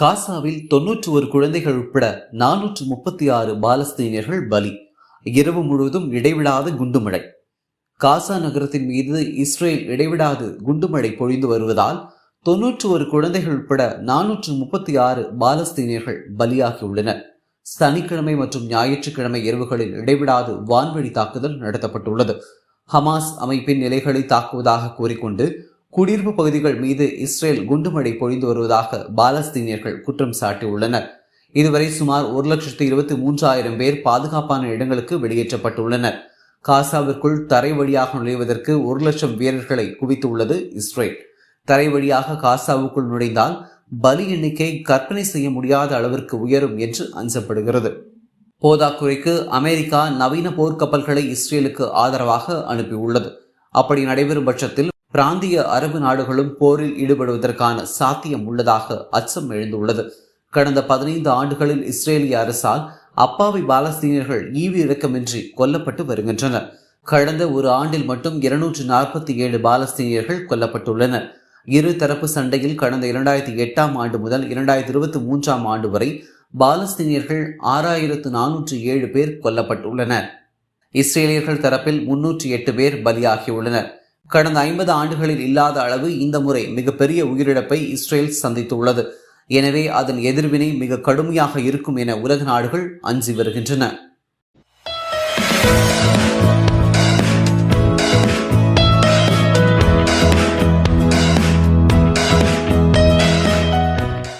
காசாவில் தொன்னூற்று ஒரு குழந்தைகள் உட்பட நானூற்று முப்பத்தி ஆறு பாலஸ்தீனியர்கள் பலி. இரவு முழுவதும் இடைவிடாத குண்டுமழை. காசா நகரத்தின் மீது இஸ்ரேல் இடைவிடாது குண்டுமழை பொழிந்து வருவதால் தொன்னூற்று ஒரு குழந்தைகள் உட்பட நானூற்று முப்பத்தி ஆறு பாலஸ்தீனியர்கள் பலியாகியுள்ளனர். சனிக்கிழமை மற்றும் ஞாயிற்றுக்கிழமை இரவுகளில் இடைவிடாது வான்வழி தாக்குதல் நடத்தப்பட்டுள்ளது. ஹமாஸ் அமைப்பின் நிலைகளை தாக்குவதாக கூறிக்கொண்டு குடியிருப்பு பகுதிகள் மீது இஸ்ரேல் குண்டுமழை பொழிந்து வருவதாக பாலஸ்தீனியர்கள் குற்றம் சாட்டியுள்ளனர். இதுவரை சுமார் ஒரு லட்சத்து இருபத்தி மூன்றாயிரம் பேர் பாதுகாப்பான இடங்களுக்கு வெளியேற்றப்பட்டுள்ளனர். காசாவிற்குள் தரை வழியாக நுழைவதற்கு ஒரு லட்சம் வீரர்களை குவித்துள்ளது இஸ்ரேல். தரை வழியாக காசாவுக்குள் நுழைந்தால் பலி எண்ணிக்கை கற்பனை செய்ய முடியாத அளவிற்கு உயரும் என்று அஞ்சப்படுகிறது. போதாக்குறைக்கு அமெரிக்கா நவீன போர்க்கப்பல்களை இஸ்ரேலுக்கு ஆதரவாக அனுப்பியுள்ளது. அப்படி நடைபெறும் பட்சத்தில் பிராந்திய அரபு நாடுகளும் போரில் ஈடுபடுவதற்கான சாத்தியம் உள்ளதாக அச்சம் எழுந்துள்ளது. கடந்த பதினைந்து ஆண்டுகளில் இஸ்ரேலிய அரசால் அப்பாவி பாலஸ்தீனியர்கள் ஈவு இறக்கமின்றி கொல்லப்பட்டு வருகின்றனர். கடந்த ஒரு ஆண்டில் மட்டும் இருநூற்று நாற்பத்தி ஏழு பாலஸ்தீனியர்கள் கொல்லப்பட்டுள்ளனர். இரு தரப்பு சண்டையில் கடந்த இரண்டாயிரத்தி எட்டாம் ஆண்டு முதல் இரண்டாயிரத்தி இருபத்தி மூன்றாம் ஆண்டு வரை பாலஸ்தீனியர்கள் ஆறாயிரத்து நானூற்று ஏழு பேர் கொல்லப்பட்டுள்ளனர். இஸ்ரேலியர்கள் தரப்பில் முன்னூற்றி எட்டு பேர் பலியாகியுள்ளனர். கடந்த ஐம்பது ஆண்டுகளில் இல்லாத அளவு இந்த முறை மிகப்பெரிய உயிரிழப்பை இஸ்ரேல் சந்தித்துள்ளது. எனவே அதன் எதிர்வினை மிக கடுமையாக இருக்கும் என உலக நாடுகள் அஞ்சி வருகின்றன.